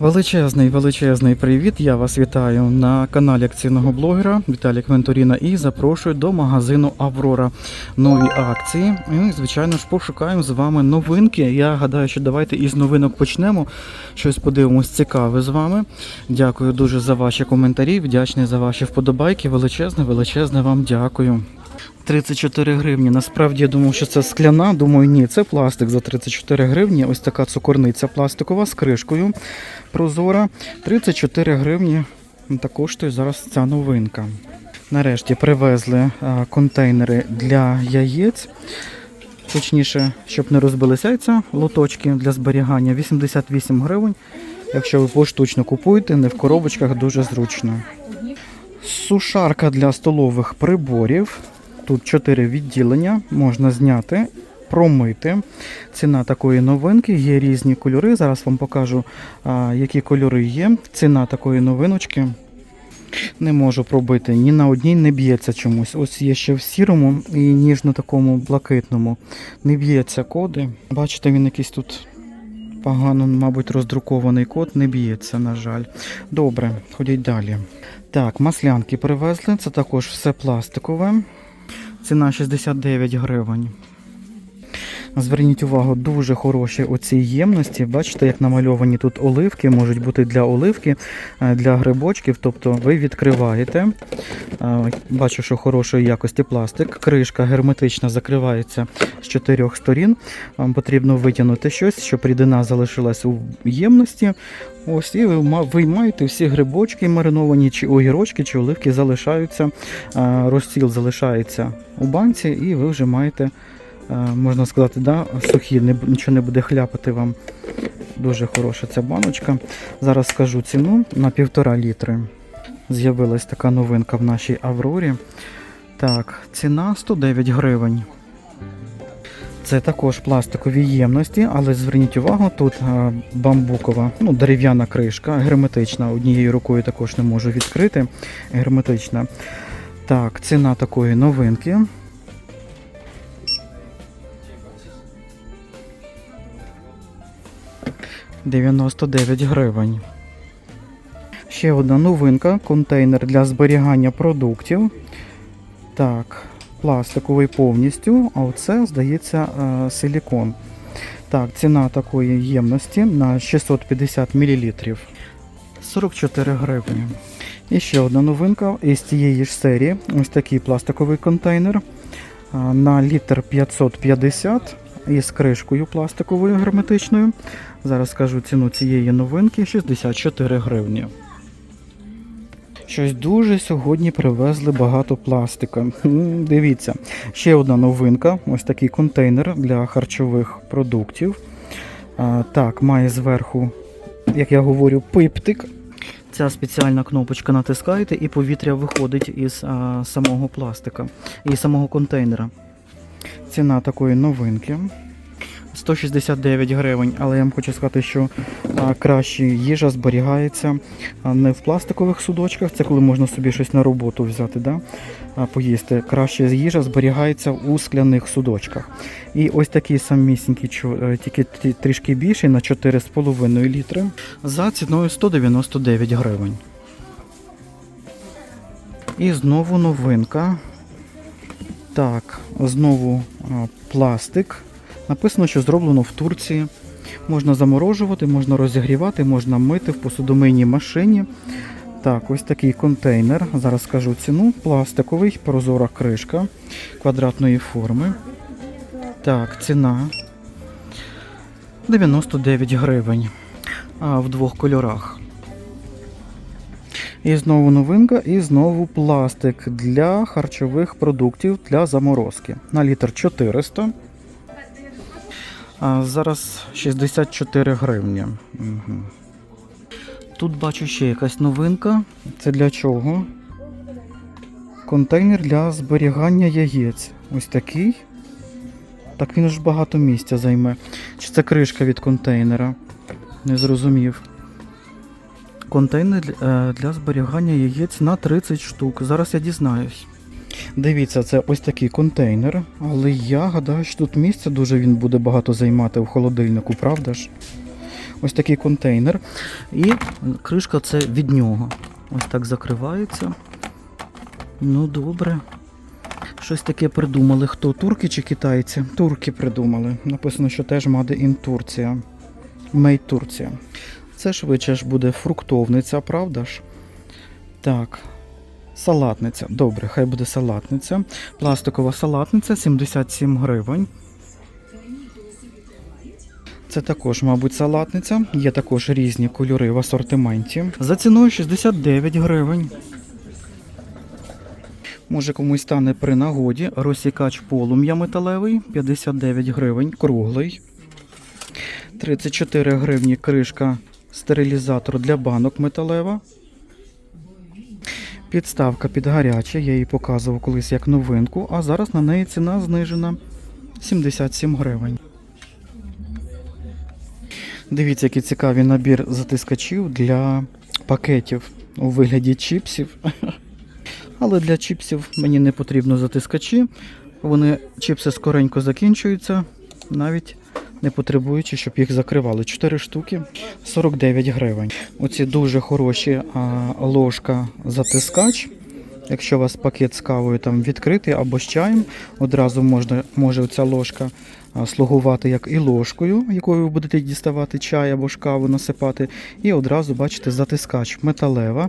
Величезний, величезний привіт! Я вас вітаю на каналі акційного блогера Віталік Вентуріна і запрошую до магазину Аврора. Нові акції. І, звичайно ж, пошукаємо з вами новинки. Я гадаю, що давайте із новинок почнемо. Щось подивимось цікаве з вами. Дякую дуже за ваші коментарі. Вдячний за ваші вподобайки. Величезне, величезне вам дякую. 34 гривні. Насправді я думав, що це скляна. Думаю, ні, це пластик за 34 гривні. Ось така цукорниця пластикова з кришкою прозора. 34 гривні. Та коштує зараз ця новинка. Нарешті привезли а, контейнери для яєць. Точніше, щоб не розбилися яйця, лоточки для зберігання 88 гривень. Якщо ви поштучно купуєте, не в коробочках дуже зручно. Сушарка для столових приборів. Тут 4 відділення, можна зняти, промити. Ціна такої новинки, є різні кольори. Зараз вам покажу, які кольори є. Ціна такої новиночки. Не можу пробити, ні на одній не б'ється чомусь. Ось є ще в сірому і ніжно такому блакитному. Не б'ється коди. Бачите, він якийсь тут погано, мабуть, роздрукований код, не б'ється, на жаль. Добре, ходіть далі. Так, маслянки привезли, це також все пластикове. Ціна 69 гривень. Зверніть увагу, дуже хороші оці ємності. Бачите, як намальовані тут оливки, можуть бути для оливки, е, для грибочків. Тобто ви відкриваєте. Е, Бачу, що хорошої якості пластик. Кришка герметична закривається з чотирьох сторін. Вам потрібно витягнути щось, щоб рідина залишилась у ємності. Ось і ви ма- виймаєте всі грибочки мариновані, чи огірочки, чи оливки залишаються. е, Розсіл залишається у банці, і ви вже маєте можна сказати, да, сухі, нічого не буде хляпати вам. Дуже хороша ця баночка. Зараз скажу ціну на півтора літри. З'явилась така новинка в нашій Аврорі. Так, ціна 109 гривень. Це також пластикові ємності, але зверніть увагу, тут е, бамбукова, ну, дерев'яна кришка, герметична. Однією рукою також не можу відкрити. Герметична. Так, ціна такої новинки. – 99 гривень. Ще одна новинка контейнер для зберігання продуктів. Так, пластиковий повністю, а оце, здається, е, силікон. Так, ціна такої ємності на 650 мл. 44 гривні. І ще одна новинка із цієї ж серії. Ось такий пластиковий контейнер на літр 550 із кришкою пластиковою герметичною. Зараз скажу ціну цієї новинки 64 гривні. Щось дуже сьогодні привезли багато пластика. Дивіться, ще одна новинка. Ось такий контейнер для харчових продуктів. Так, має зверху, як я говорю, пиптик. Ця спеціальна кнопочка натискаєте і повітря виходить із самого пластика, із самого контейнера. Ціна такої новинки. 169 гривень, але я вам хочу сказати, що краще їжа зберігається не в пластикових судочках, це коли можна собі щось на роботу взяти, да? поїсти. Краще їжа зберігається у скляних судочках. І ось такий самісінький, е, тільки трішки більший на 4,5 літри за ціною 199 гривень. І знову новинка. Так, знову пластик. Написано, що зроблено в Турції. Можна заморожувати, можна розігрівати, можна мити в посудомийній машині. Так, ось такий контейнер. Зараз скажу ціну. Пластиковий, прозора кришка квадратної форми. Так, ціна 99 гривень. А в двох кольорах. І знову новинка, і знову пластик для харчових продуктів для заморозки. На літр 400. А зараз 64 гривні. Угу. Тут бачу ще якась новинка. Це для чого? Контейнер для зберігання яєць. Ось такий. Так він ж багато місця займе. Чи це кришка від контейнера? Не зрозумів. Контейнер е, для зберігання яєць на 30 штук. Зараз я дізнаюсь. Дивіться, це ось такий контейнер, але я гадаю, що тут місця дуже він буде багато займати в холодильнику, правда ж? ось такий контейнер. І кришка це від нього. Ось так закривається. Ну, добре. Щось таке придумали. Хто? Турки чи китайці? Турки придумали. Написано, що теж Made in Турція. Made Турція. Це швидше ж буде фруктовниця, правда ж? Так. Салатниця. Добре, хай буде салатниця. Пластикова салатниця 77 гривень. Це також, мабуть, салатниця. Є також різні кольори в асортименті. За ціною 69 гривень. Може комусь стане при нагоді. Розсікач полум'я металевий 59 гривень, круглий. 34 гривні кришка стерилізатор для банок металева. Підставка під гаряче, я її показував колись як новинку, а зараз на неї ціна знижена 77 гривень. Дивіться, який цікавий набір затискачів для пакетів у вигляді чіпсів. Але для чіпсів мені не потрібно затискачі. Вони чіпси скоренько закінчуються, навіть не потребуючи, щоб їх закривали. 4 штуки 49 гривень. Оці дуже хороші а, ложка затискач. Якщо у вас пакет з кавою там відкритий або з чаєм, одразу можна, може оця ложка слугувати як і ложкою, якою ви будете діставати чай або ж каву насипати. І одразу бачите затискач металева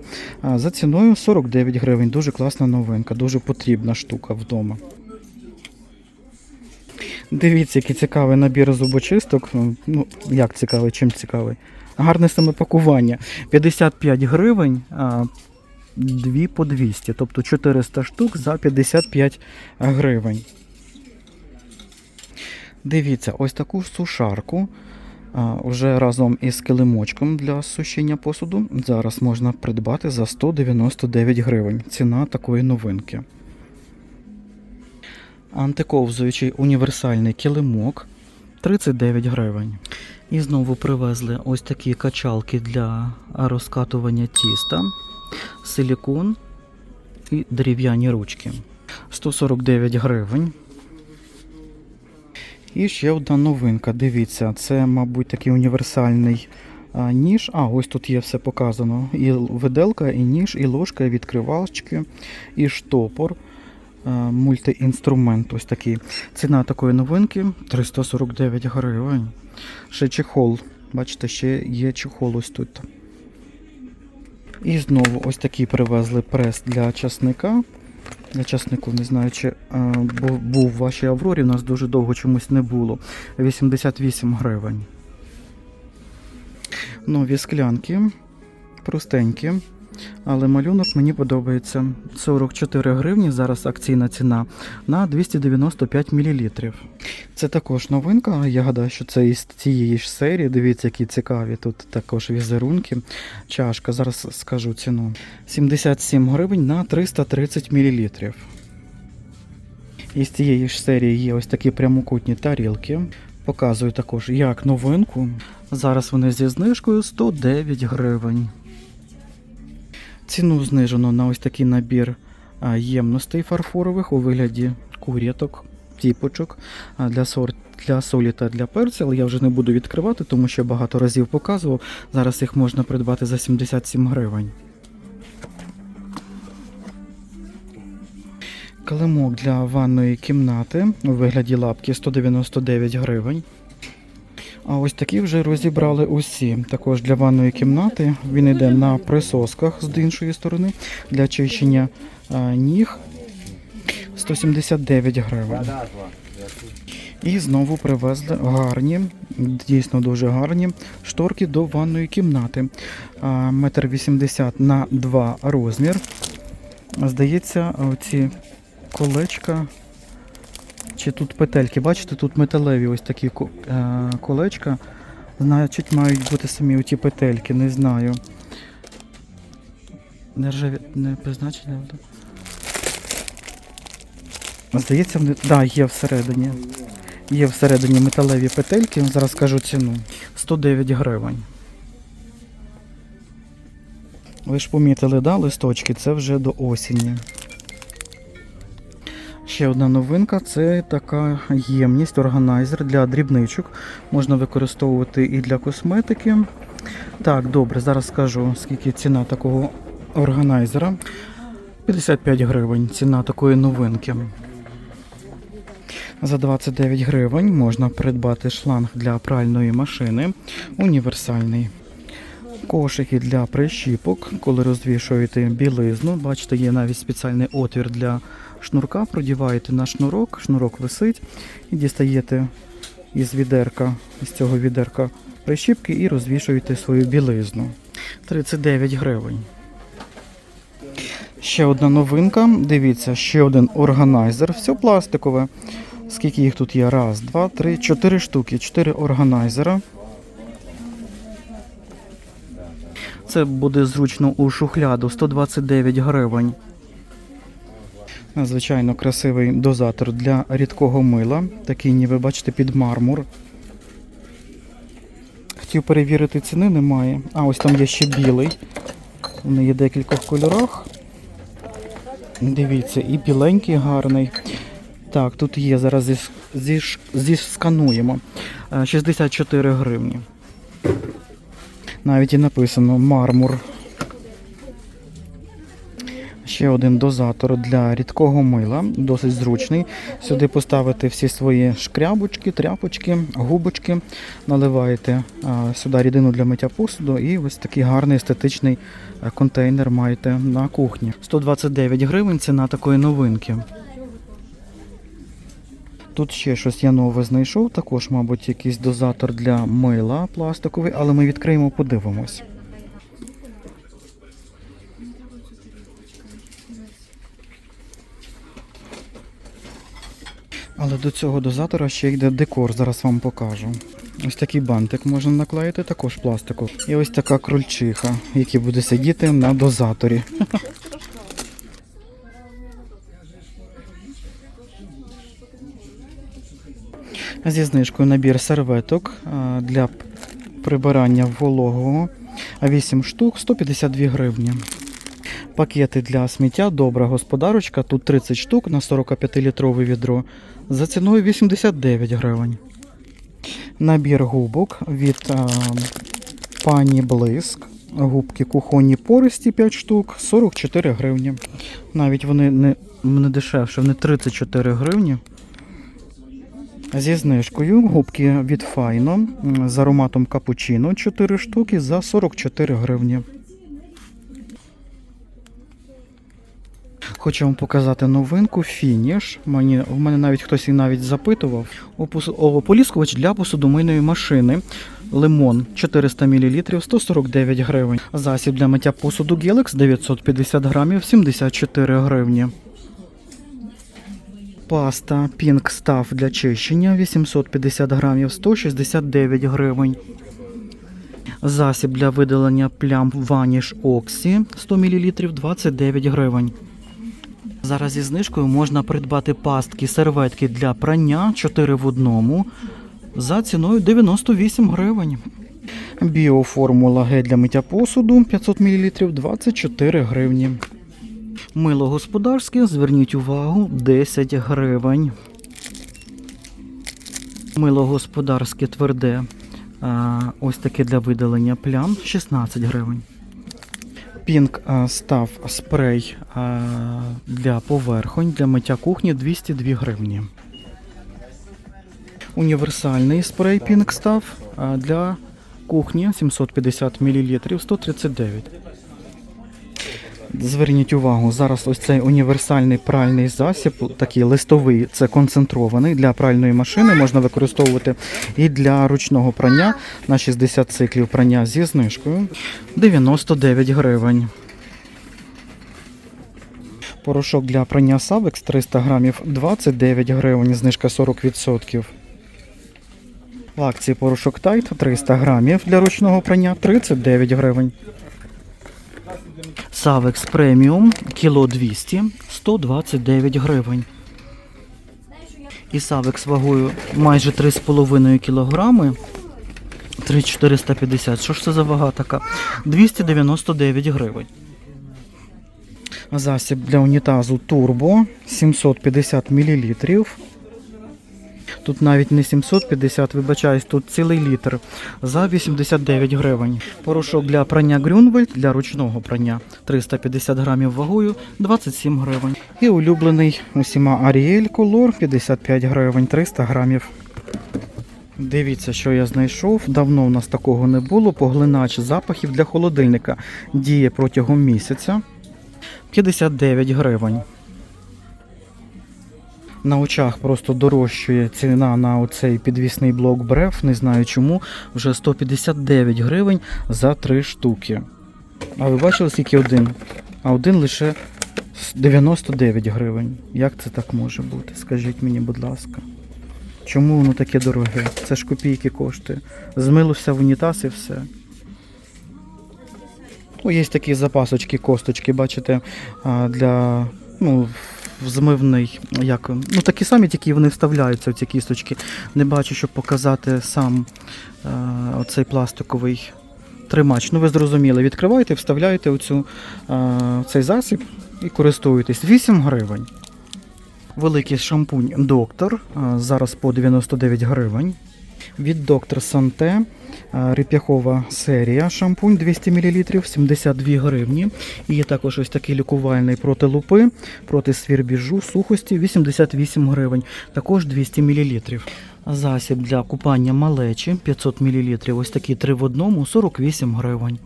за ціною 49 гривень. Дуже класна новинка, дуже потрібна штука вдома. Дивіться, який цікавий набір зубочисток. Ну, як цікавий, чим цікавий. Гарне саме пакування. 55 гривень, а, дві по 200, тобто 400 штук за 55 гривень. Дивіться, ось таку сушарку. Вже разом із килимочком для сушіння посуду. Зараз можна придбати за 199 гривень. Ціна такої новинки. Антиковзуючий універсальний килимок 39 гривень. І знову привезли ось такі качалки для розкатування тіста, силікон і дерев'яні ручки. 149 гривень. І ще одна новинка. Дивіться, це, мабуть, такий універсальний ніж. А, ось тут є все показано. І виделка, і ніж, і ложка, і відкривачки, і штопор. А, Мультиінструмент ось такий. Ціна такої новинки 349 гривень. Ще чехол. Бачите, ще є чехол ось тут. І знову ось такий привезли прес для часника. Для часнику не знаю, чи а, бу- був в вашій Аврорі, у нас дуже довго чомусь не було. 88 гривень. Нові склянки. Простенькі. Але малюнок мені подобається. 44 гривні, зараз акційна ціна на 295 мл. Це також новинка. Я гадаю, що це із цієї ж серії. Дивіться, які цікаві. Тут також візерунки. Чашка, зараз скажу ціну. 77 гривень на 330 мл. Із цієї ж серії є ось такі прямокутні тарілки. Показую також як новинку. Зараз вони зі знижкою 109 гривень. Ціну знижено на ось такий набір ємностей фарфорових у вигляді куряток, тіпочок для, сор... для солі та для перцю, але я вже не буду відкривати, тому що багато разів показував. Зараз їх можна придбати за 77 гривень. Килимок для ванної кімнати у вигляді лапки 199 гривень. А ось такі вже розібрали усі. Також для ванної кімнати він йде на присосках з іншої сторони для чищення ніг 179 гривень. І знову привезли гарні, дійсно дуже гарні шторки до ванної кімнати. Метр вісімдесят на 2 розмір. Здається, ці колечка. Чи тут петельки? Бачите, тут металеві ось такі е, колечка. Значить, мають бути самі оті петельки, не знаю. Нержаві... не призначення. Здається, вони. Да, є всередині. Є всередині металеві петельки, зараз скажу ціну. 109 гривень. Ви ж помітили, да, листочки, це вже до осені. Ще одна новинка це така ємність, органайзер для дрібничок. Можна використовувати і для косметики. Так, добре, зараз скажу, скільки ціна такого органайзера. 55 гривень ціна такої новинки. За 29 гривень можна придбати шланг для пральної машини. Універсальний. Кошики для прищіпок, коли розвішуєте білизну. Бачите, є навіть спеціальний отвір для шнурка. Продіваєте на шнурок, шнурок висить і дістаєте із відерка, із цього відерка прищіпки і розвішуєте свою білизну. 39 гривень. Ще одна новинка. Дивіться, ще один органайзер. Все пластикове. Скільки їх тут є? Раз, два, три, чотири штуки. Чотири органайзера. Це буде зручно у шухляду 129 гривень. Надзвичайно красивий дозатор для рідкого мила. Такий, ніби бачите, під мармур. Хотів перевірити ціни, немає. А ось там є ще білий. Вони є декількох кольорах. Дивіться, і біленький гарний. Так, тут є, зараз зіс, зіш, зіскануємо. Е, 64 гривні. Навіть і написано мармур. Ще один дозатор для рідкого мила, досить зручний. Сюди поставити всі свої шкрябочки, тряпочки, губочки, наливаєте сюди рідину для миття посуду і ось такий гарний естетичний е, контейнер маєте на кухні. 129 гривень ціна такої новинки. Тут ще щось я нове знайшов, також, мабуть, якийсь дозатор для мила пластиковий, але ми відкриємо, подивимось. Але до цього дозатора ще йде декор, зараз вам покажу. Ось такий бантик можна наклеїти, також пластику. І ось така крольчиха, який буде сидіти на дозаторі. Зі знижкою набір серветок для прибирання вологого. 8 штук 152 гривні. Пакети для сміття добра господарочка. Тут 30 штук на 45-літрове відро за ціною 89 гривень. Набір губок від а, пані Блиск. Губки кухонні пористі 5 штук 44 гривні. Навіть вони не, не дешевше, вони 34 гривні. Зі знижкою губки від Файно з ароматом капучино 4 штуки за 44 гривні. Хочу вам показати новинку фініш. Мені, в мене навіть хтось і навіть запитував. Ополіскувач для посудомийної машини. Лимон 400 мл 149 гривень. Засіб для миття посуду Gelex 950 грамів 74 гривні. Паста Pink Stuff для чищення 850 грамів 169 гривень. Засіб для видалення плям Vanish Oxy 100 мл 29 гривень. Зараз зі знижкою можна придбати пастки серветки для прання 4 в одному за ціною 98 гривень. Біоформула гель для миття посуду 500 мл 24 гривні. Мило господарське, зверніть увагу, 10 гривень. Мило господарське тверде. Ось таке для видалення плям 16 гривень. Пінк став спрей для поверхонь для миття кухні 202 гривні. Універсальний спрей Пінк став для кухні 750 мл 139. Зверніть увагу, зараз ось цей універсальний пральний засіб, такий листовий, це концентрований для пральної машини. Можна використовувати і для ручного прання на 60 циклів прання зі знижкою 99 гривень. Порошок для прання Savex 300 грамів 29 гривень, знижка 40%. В акції порошок Tide 300 грамів для ручного прання 39 гривень. Савекс преміум кіло 200 129 гривень. І Савекс вагою майже 3,5 кілограми 3,450. Що ж це за вага така? 299 гривень. Засіб для унітазу Турбо 750 мл. Тут навіть не 750, вибачаюсь, тут цілий літр за 89 гривень. Порошок для прання Грюнвельд для ручного прання 350 грамів вагою 27 гривень. І улюблений усіма Ariel Color 55 гривень 300 грамів. Дивіться, що я знайшов. Давно у нас такого не було. Поглинач запахів для холодильника діє протягом місяця. 59 гривень. На очах просто дорожчує ціна на оцей підвісний блок бреф, не знаю чому, вже 159 гривень за 3 штуки. А ви бачили, скільки один? А один лише 99 гривень. Як це так може бути? Скажіть мені, будь ласка. Чому воно таке дороге? Це ж копійки коштує. Змилося в унітаз і все. Ну, є такі запасочки, косточки, бачите, для ну, в змивний, як, ну такі самі, тільки вони вставляються в ці кісточки. Не бачу, щоб показати сам е, оцей пластиковий тримач. Ну ви зрозуміли, відкриваєте, вставляєте оцю, е, цей засіб і користуєтесь. 8 гривень. Великий шампунь Доктор, е, зараз по 99 гривень. Від Доктор Санте е, реп'яхова серія шампунь 200 мл 72 гривні. І є також ось такий лікувальний проти лупи, проти свірбіжу, сухості 88 гривень, також 200 мл. Засіб для купання малечі 500 мл, ось такі 3 в одному 48 гривень.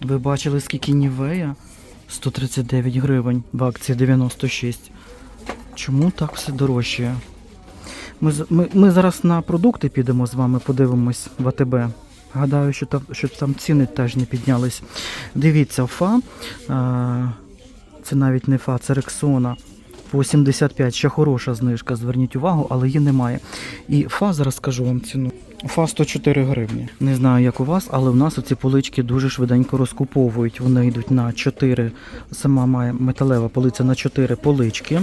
Ви бачили, скільки нівея? 139 гривень, в акції 96. Чому так все дорожчає? Ми, ми, ми зараз на продукти підемо з вами, подивимось в АТБ. Гадаю, що там, що там ціни теж не піднялись. Дивіться, фа. А, це навіть не фа, це Рексона. По 75, ще хороша знижка, зверніть увагу, але її немає. І фа, зараз скажу вам ціну. Фа 104 гривні. Не знаю, як у вас, але в нас оці полички дуже швиденько розкуповують. Вони йдуть на 4, сама має металева полиця на 4 полички,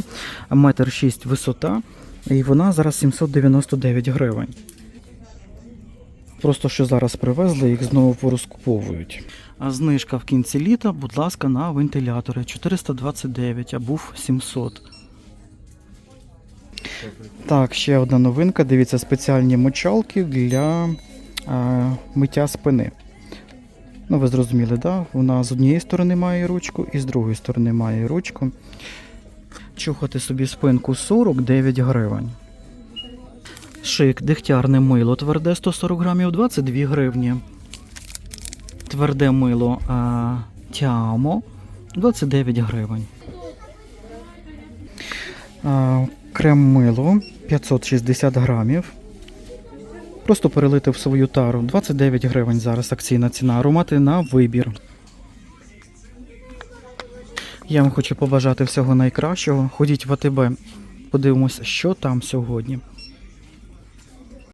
метр 6 висота. І вона зараз 799 гривень. Просто що зараз привезли, їх знову порозкуповують. А знижка в кінці літа, будь ласка, на вентилятори 429, а був 700. Так, ще одна новинка. Дивіться, спеціальні мочалки для е, миття спини. Ну, ви зрозуміли, да? Вона з однієї сторони має ручку і з другої сторони має ручку. Чухати собі спинку 49 гривень. Шик, дегтярне мило тверде 140 грамів 22 гривні. Тверде мило а, тямо 29 гривень. А, крем мило 560 грамів. Просто перелити в свою тару. 29 гривень зараз акційна ціна. Аромати на вибір. Я вам хочу побажати всього найкращого. Ходіть в АТБ, подивимося, що там сьогодні.